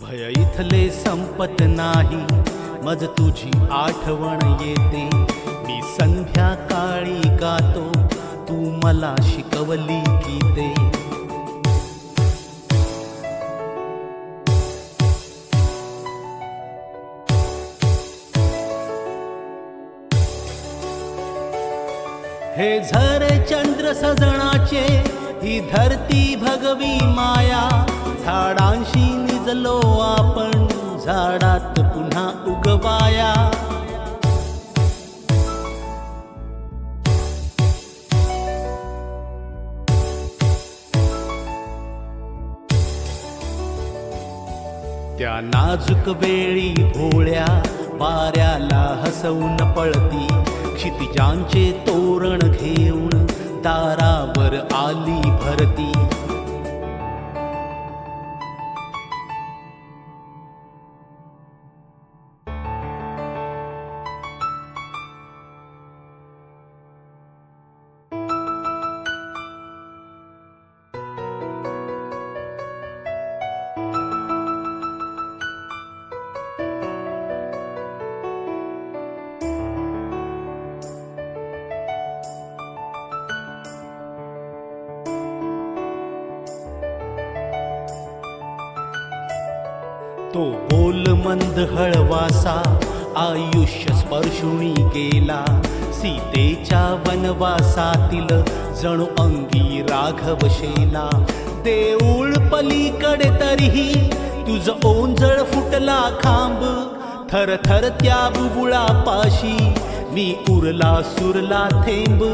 भय इथले संपत नाही. मज तुझी आठवण येते. मी संध्याकाळी गातो. तू मला शिकवली गीते. हे झर चंद्र सजणाचे ही धरती भगवी माया. झाडांशी निजलो आपण झाडात पुन्हा उगवाया. त्या नाजूक वेळी भोळ्या वाऱ्याला हसवून पळती. क्षितिजांचे तोरण घेऊन दारावर तो बोल मंद हळवासा आयुष्य स्पर्शुणी गेला. सीतेच्या वनवासातील जणू अंगी राघव शेला. देऊळ पलीकडे तरीही तुझ ओंजळ फुटला खांब. थर थर त्या बुबुळा पाशी मी उरला सुरला थेंब.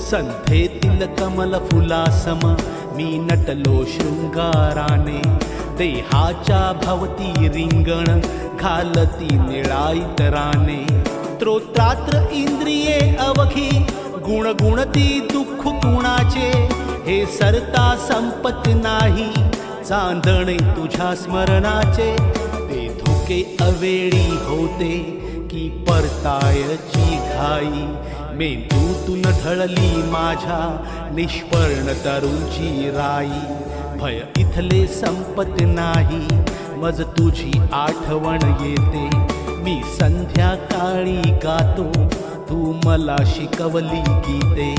संथेतील कमल फुलासम मी नटलो शृंगाराने. देहाच्या भवती रिंगण घालती निळाईतराने त्रोत्रात्र इंद्रिये अवघी गुणगुणती दुःख कुणाचे? हे सरता संपत नाही चांदणे तुझ्या स्मरणाचे. ते धोके अवेळी होते की परतायची घाई. मेंदूतून ढळली माझ्या निष्पर्ण तरुची राई. भय इथले संपत नाही. मज तुझी आठवण येते. मी संध्याकाळी गातो. तू मला शिकवली गीते.